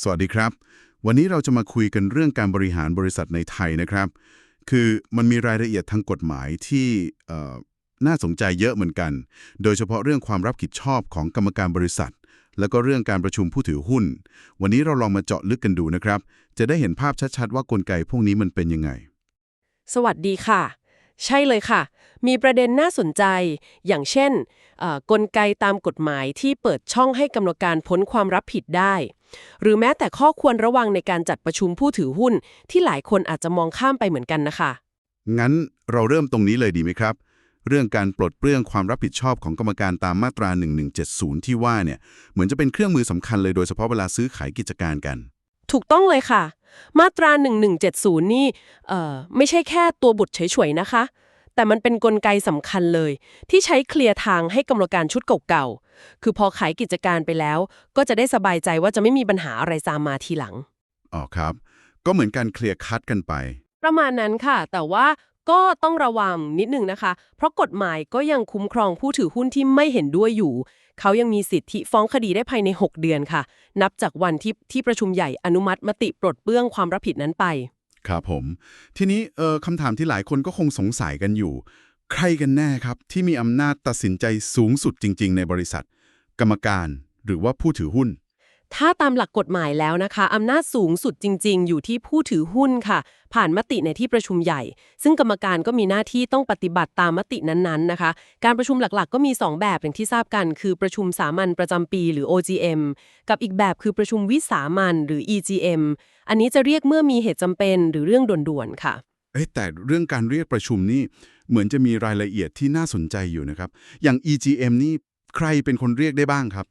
สวัสดีครับ วันนี้เราจะมาคุยกันเรื่องการบริหารบริษัทในไทยนะครับ คือมันมีรายละเอียดทางกฎหมายที่น่าสนใจเยอะเหมือนกัน โดยเฉพาะเรื่องความรับผิดชอบของกรรมการบริษัท แล้วก็เรื่องการประชุมผู้ถือหุ้น วันนี้เราลองมาเจาะลึกกันดูนะครับ จะได้เห็นภาพชัดๆ ว่ากลไกพวกนี้มันเป็นยังไง สวัสดีค่ะ ใช่เลยค่ะ มีประเด็นน่าสนใจ อย่างเช่นกลไกตามกฎหมายที่เปิดช่องให้กำหนดการพ้นความรับผิดได้ หรือแม้แต่ข้อควรระวังในการจัดประชุมผู้ถือหุ้น ที่หลายคนอาจจะมองข้ามไปเหมือนกันนะคะ งั้นเราเริ่มตรงนี้เลยดีไหมครับ เรื่องการปลดเปลื้องความรับผิดชอบของกรรมการตามมาตรา 1170 ที่ว่าเนี่ยเหมือนจะเป็นเครื่องมือสำคัญเลยโดยเฉพาะเวลาซื้อขายกิจการกัน ถูกต้องเลยค่ะ มาตรา 1170 นี่เอ่อไม่ใช่แค่ตัวบทเฉยๆนะคะ แต่มันเป็นนกลไกสำคัญเลย ที่ใช้เคลียร์ทางให้กรรมการชุดเก่าๆ คือพอขายกิจการไปแล้ว ก็จะได้สบายใจว่าจะไม่มีปัญหาอะไรตามมาทีหลัง อ๋อครับ ก็เหมือนการเคลียร์คัดกันไป ประมาณนั้นค่ะ แต่ว่าก็ต้องระวังนิดนึงนะคะ เพราะกฎหมายก็ยังคุ้มครองผู้ถือหุ้นที่ไม่เห็นด้วยอยู่ เขายังมีสิทธิฟ้องคดีได้ภายใน 6 เดือนค่ะ นับจากวันที่ที่ประชุมใหญ่อนุมัติมติปลดเปลื้องความรับผิดนั้นไป ครับผม ทีนี้เออคำถามที่หลายคนก็คงสงสัยกันอยู่ ใครกันแน่ครับ ที่มีอำนาจตัดสินใจสูงสุดจริง ๆ ในบริษัท กรรมการ หรือว่าผู้ถือหุ้น ถ้าตามหลักกฎหมายแล้วนะคะ อำนาจสูงสุดจริง ๆ อยู่ที่ผู้ถือหุ้นค่ะ ผ่านมติในที่ประชุมใหญ่ ซึ่งกรรมการก็มีหน้าที่ต้องปฏิบัติตามมตินั้นๆนะคะ การประชุมหลักๆ ก็มี 2 แบบอย่างที่ทราบกัน คือประชุมสามัญประจำปีหรือ OGM กับอีกแบบคือประชุมวิสามัญหรือ EGM อันนี้จะเรียกเมื่อมีเหตุจำเป็นหรือเรื่องด่วนๆค่ะเอ๊ะแต่เรื่องการเรียกประชุมนี่เหมือนจะมีรายละเอียดที่น่าสนใจอยู่นะครับ อย่าง EGM นี่ใครเป็นคนเรียกได้บ้างครับ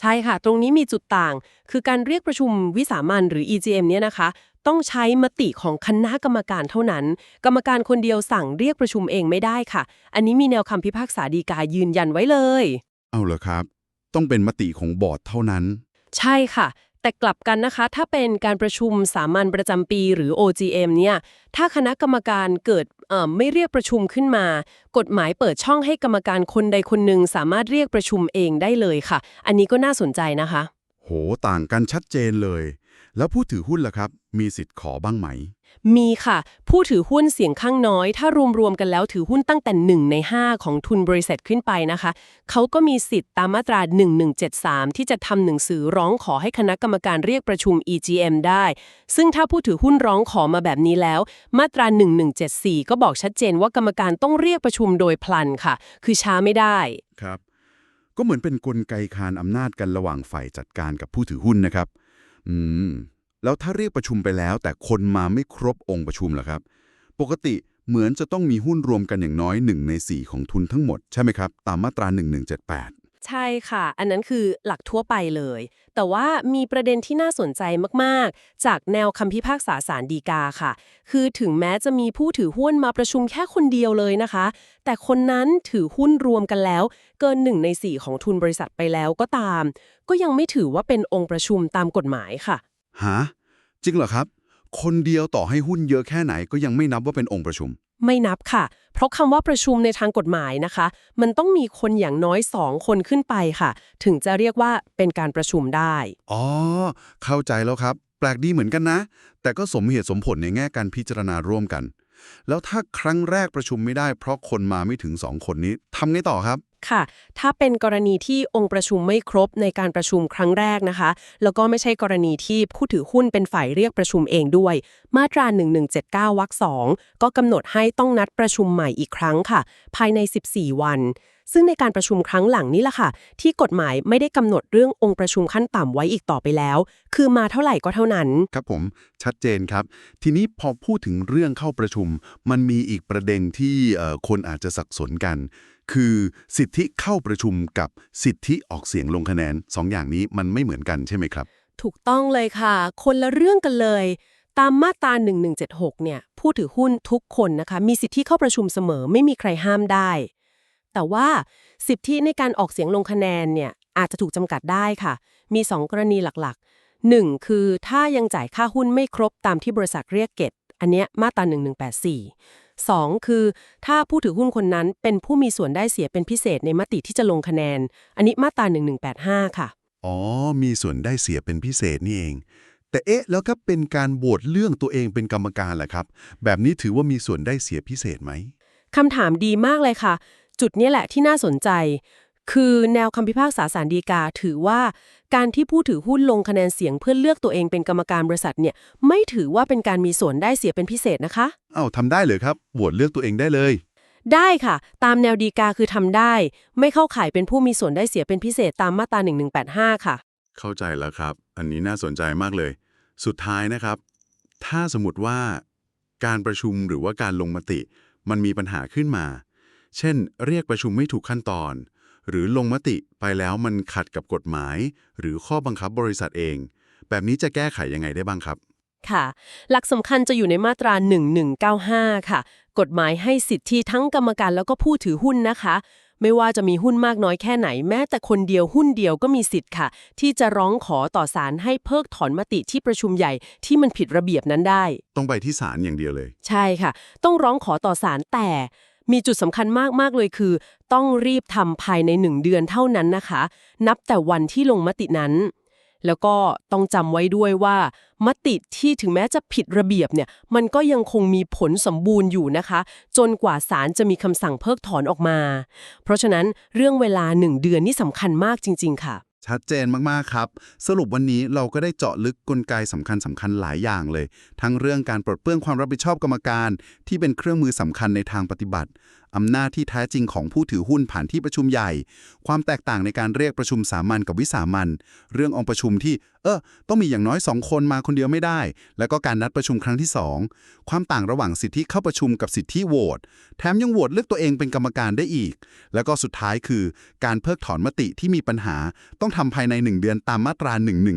ใช่ค่ะ ตรงนี้มีจุดต่าง คือการเรียกประชุมวิสามัญหรือ EGM เนี่ยนะคะ ต้องใช้มติของคณะกรรมการเท่านั้น กรรมการคนเดียวสั่งเรียกประชุมเองไม่ได้ค่ะ อันนี้มีแนวคำพิพากษาดีกายืนยันไว้เลย เอาเหรอครับ ต้องเป็นมติของบอร์ดเท่านั้น ใช่ค่ะ แต่กลับกันนะคะ ถ้าเป็นการประชุมสามัญประจำปีหรือ OGM เนี่ย ถ้าคณะกรรมการเกิดเอ่อ ไม่เรียกประชุมขึ้นมา กฎหมายเปิดช่องให้กรรมการคนใดคนหนึ่งสามารถเรียกประชุมเองได้เลยค่ะ อันนี้ก็น่าสนใจนะคะ โหต่างกันชัดเจนเลย แล้วผู้ถือหุ้นล่ะครับ มีสิทธิ์ขอบ้างไหม มีค่ะ ผู้ถือหุ้นเสียงข้างน้อย ถ้ารวมๆกันแล้วถือหุ้นตั้งแต่ 1 ใน 5 ของทุนบริษัทขึ้นไปนะคะ เขาก็มีสิทธิ์ตามมาตรา 1173 ที่จะทำหนังสือร้องขอให้คณะกรรมการเรียกประชุม EGM ได้ ซึ่งถ้าผู้ถือหุ้นร้องขอมาแบบนี้แล้ว มาตรา 1174 ก็บอกชัดเจนว่ากรรมการต้องเรียกประชุมโดยพลันค่ะ คือช้าไม่ได้ครับ ก็เหมือนเป็นนกลไกคานอำนาจกันระหว่างฝ่ายจัดการกับผู้ถือหุ้นนะครับ อืม แล้วถ้าเรียกประชุมไปแล้ว แต่คนมาไม่ครบองค์ประชุมเหรอครับ ปกติเหมือนจะต้องมีหุ้นรวมกันอย่างน้อย 1 ใน 4 ของทุนทั้งหมดใช่ไหมครับ ตามมาตรา 1178 ใช่ค่ะ อันนั้นคือหลักทั่วไปเลย แต่ว่ามีประเด็นที่น่าสนใจมาก ๆ จากแนวคำพิพากษาสารดีกาค่ะ คือถึงแม้จะมีผู้ถือหุ้นมาประชุมแค่คนเดียวเลยนะคะ แต่คนนั้นถือหุ้นรวมกันแล้ว เกินหนึ่งในสี่ของทุนบริษัทไปแล้วก็ตาม ก็ยังไม่ถือว่าเป็นองค์ประชุมตามกฎหมายค่ะ ฮะ จริงเหรอครับ คนเดียวต่อให้หุ้นเยอะแค่ไหนก็ยังไม่นับว่าเป็นองค์ประชุม ไม่นับค่ะ เพราะคำว่าประชุมในทางกฎหมายนะคะ มันต้องมีคนอย่างน้อยสองคนขึ้นไปค่ะ ถึงจะเรียกว่าเป็นการประชุมได้ อ๋อ เข้าใจแล้วครับ แปลกดีเหมือนกันนะ แต่ก็สมเหตุสมผลในแง่การพิจารณาร่วมกัน แล้วถ้าครั้งแรกประชุมไม่ได้ เพราะคนมาไม่ถึงสองคนนี้ทำไงต่อครับ ค่ะ ถ้าเป็นกรณีที่องค์ประชุมไม่ครบในการประชุมครั้งแรกนะคะ แล้วก็ไม่ใช่กรณีที่ผู้ถือหุ้นเป็นฝ่ายเรียกประชุมเองด้วย มาตรา 1179วรรคสองก็กำหนดให้ต้องนัดประชุมใหม่อีกครั้งค่ะ ภายใน 14 วันซึ่งในการประชุมครั้งหลังนี้ล่ะค่ะ ที่กฎหมายไม่ได้กำหนดเรื่ององค์ประชุมขั้นต่ำไว้อีกต่อไปแล้ว คือมาเท่าไหร่ก็เท่านั้น ครับผมชัดเจนครับ ทีนี้พอพูดถึงเรื่องเข้าประชุม มันมีอีกประเด็นที่คนอาจจะสับสนกัน คือสิทธิเข้าประชุมกับสิทธิออกเสียงลงคะแนนสองอย่างนี้มันไม่เหมือนกันใช่ไหมครับ ถูกต้องเลยค่ะ คนละเรื่องกันเลย ตามมาตรา1176 เนี่ย ผู้ถือหุ้นทุกคนนะคะ มีสิทธิเข้าประชุมเสมอไม่มีใครห้ามได้ แต่ว่าสิทธิในการออกเสียงลงคะแนนเนี่ยอาจจะถูกจำกัดได้ค่ะ มี 2 กรณีหลักๆ 1. คือถ้ายังจ่ายค่าหุ้นไม่ครบตามที่บริษัทเรียกเก็บอันเนี้ยมาตรา1184 2. คือ ถ้าผู้ถือหุ้นคนนั้นเป็นผู้มีส่วนได้เสียเป็นพิเศษในมติที่จะลงคะแนน อันนี้มาตรา1185 ค่ะ อ๋อ มีส่วนได้เสียเป็นพิเศษนี่เอง แต่เอ๊ะ แล้วก็เป็นการโหวตเรื่องตัวเองเป็นกรรมการแหละครับ แบบนี้ถือว่ามีส่วนได้เสียพิเศษไหมคำถามดีมากเลยค่ะ จุดเนี้ยแหละที่น่าสนใจ คือแนวคำพิพากษาสารดีกาถือว่าการที่ผู้ถือหุ้นลงคะแนนเสียงเพื่อเลือกตัวเองเป็นกรรมการบริษัทเนี่ยไม่ถือว่าเป็นการมีส่วนได้เสียเป็นพิเศษนะคะ เอ้าทำได้เลยครับโหวตเลือกตัวเองได้เลย ได้ค่ะ ตามแนวดีกาคือทำได้ ไม่เข้าข่ายเป็นผู้มีส่วนได้เสียเป็นพิเศษตามมาตรา1185 ค่ะ เข้าใจแล้วครับ อันนี้น่าสนใจมากเลย สุดท้ายนะครับ ถ้าสมมติว่าการประชุมหรือว่าการลงมติ มันมีปัญหาขึ้นมา เช่น เรียกประชุมไม่ถูกขั้นตอน หรือลงมติไปแล้วมันขัดกับกฎหมาย หรือข้อบังคับบริษัทเอง แบบนี้จะแก้ไขยังไงได้บ้างครับ ค่ะ หลักสำคัญจะอยู่ในมาตรา 1195 ค่ะ กฎหมายให้สิทธิทั้งกรรมการแล้วก็ผู้ถือหุ้นนะคะ ไม่ว่าจะมีหุ้นมากน้อยแค่ไหน แม้แต่คนเดียวหุ้นเดียวก็มีสิทธิ์ค่ะ ที่จะร้องขอต่อศาลให้เพิกถอนมติที่ประชุมใหญ่ที่มันผิดระเบียบนั้นได้ ต้องไปที่ศาลอย่างเดียวเลย ใช่ค่ะ ต้องร้องขอต่อศาลแต่ มีจุดสำคัญมากๆเลยคือ ต้องรีบทำภายในหนึ่งเดือนเท่านั้นนะคะ นับแต่วันที่ลงมตินั้น แล้วก็ต้องจำไว้ด้วยว่า มติที่ถึงแม้จะผิดระเบียบเนี่ย มันก็ยังคงมีผลสมบูรณ์อยู่นะคะ จนกว่าศาลจะมีคำสั่งเพิกถอนออกมา เพราะฉะนั้นเรื่องเวลาหนึ่งเดือนนี่สำคัญมากจริง ๆ ค่ะ ชัดเจนมากๆครับ สรุปวันนี้เราก็ได้เจาะลึกกลไกสำคัญสำคัญหลายอย่างเลย ทั้งเรื่องการปลดเปลื้องความรับผิดชอบกรรมการ ที่เป็นเครื่องมือสำคัญในทางปฏิบัติ อำนาจที่แท้จริงของผู้ถือหุ้นผ่านที่ประชุมใหญ่ ความแตกต่างในการเรียกประชุมสามัญกับวิสามัญเรื่ององค์ประชุมที่ เออต้องมีอย่างน้อย 2 คนมาคนเดียวไม่ได้ แล้วก็การนัดประชุมครั้งที่ 2 ความต่างระหว่างสิทธิเข้าประชุมกับสิทธิโหวตแถมยังโหวตเลือกตัวเองเป็นกรรมการได้อีก แล้วก็สุดท้ายคือ การเพิกถอนมติที่มีปัญหาต้องทำภายใน 1 เดือนตามมาตรา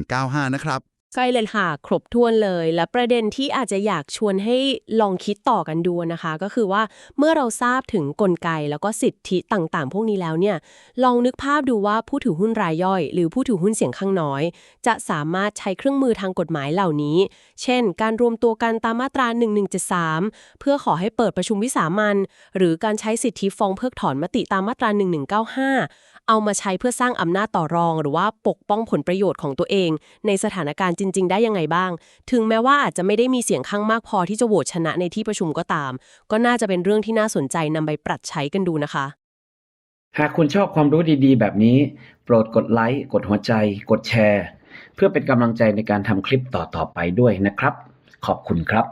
1195 นะครับ ใช่เลยค่ะ ครบถ้วนเลย และประเด็นที่อาจจะอยากชวนให้ลองคิดต่อกันดูนะคะ ก็คือว่าเมื่อเราทราบถึงกลไกแล้วก็สิทธิต่างๆ พวกนี้แล้วเนี่ย ลองนึกภาพดูว่าผู้ถือหุ้นรายย่อย หรือผู้ถือหุ้นเสียงข้างน้อย จะสามารถใช้เครื่องมือทางกฎหมายเหล่านี้ เช่น การรวมตัวกันตามมาตรา1173 เพื่อขอให้เปิดประชุมวิสามันหรือการใช้สิทธิฟ้องเพิกถอนมติตามมาตรา1195 เอามาใช้เพื่อสร้างอำนาจต่อรอง หรือว่าปกป้องผลประโยชน์ของตัวเอง ในสถานการณ์จริง ๆ ได้ยังไงบ้าง ถึงแม้ว่าอาจจะไม่ได้มีเสียงข้างมากพอที่จะโหวตชนะในที่ประชุมก็ตาม ก็น่าจะเป็นเรื่องที่น่าสนใจนำไปปรับใช้กันดูนะคะ หากคุณชอบความรู้ดีๆ แบบนี้ โปรดกดไลค์กดหัวใจ กดแชร์ เพื่อเป็นกำลังใจในการทำคลิปต่อๆไปด้วยนะครับ ขอบคุณครับ